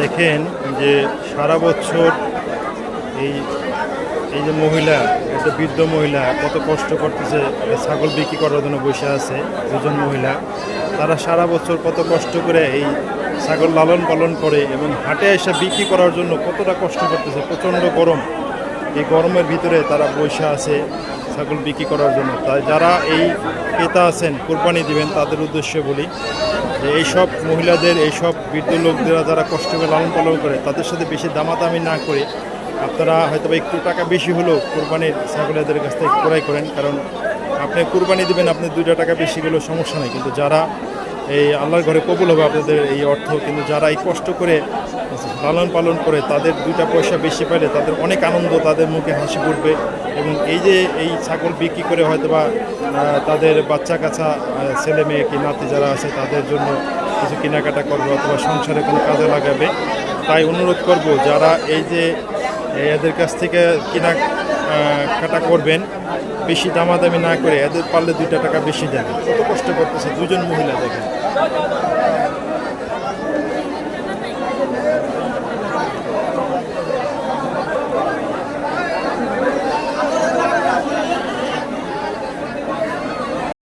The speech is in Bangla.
দেখেন যে সারা বছর এই এই যে মহিলা একটা বৃদ্ধ মহিলা কত কষ্ট করতেছে ছাগল বিক্রি করার জন্য বসে আছে দুজন মহিলা, তারা সারা বছর কত কষ্ট করে এই ছাগল লালন পালন করে এবং হাটে এসে বিক্রি করার জন্য কতটা কষ্ট করতেছে, প্রচণ্ড গরম। এই গরমের ভিতরে তারা বসে আছে। ছাগল বিক্রি করার জন্য। তাই যারা এই ক্রেতা আছেন, কোরবানি দিবেন, তাদের উদ্দেশ্যে বলি যে এইসব মহিলাদের, এইসব বৃদ্ধ লোকদের যারা কষ্ট করে লালন পালন করে, তাদের সাথে বেশি দামাদামি না করে আপনারা হয়তো একটু টাকা বেশি হলেও কোরবানির ছাগলেদের কাছ থেকে ক্রয় করেন। কারণ আপনি কোরবানি দিবেন, আপনি দুইটা টাকা বেশি গেলেও সমস্যা নেই। কিন্তু যারা এই আল্লাহর ঘরে কবুল হবে আপনাদের এই অর্থ। কিন্তু যারা এই কষ্ট করে লালন পালন করে তাদের দুইটা পয়সা বেশি পাইলে তাদের অনেক আনন্দ তাদের মুখে হাসি ফুটবে। এবং এই যে এই ছাগল বিক্রি করে হয়তো বা তাদের বাচ্চা আহ, ছেলে মেয়ে কি নাতি যারা আছে তাদের জন্য কিছু কেনাকাটা করবে অথবা সংসারে কোনো কাজে লাগাবে। তাই অনুরোধ করব যারা এই যে এদের কাছ থেকে কেনা কাটা করবেন। বেশি দামাদামি না করে এদের পারলে দুইটা টাকা বেশি দেন। কত কষ্ট করতেছে দুজন মহিলা দেখেন।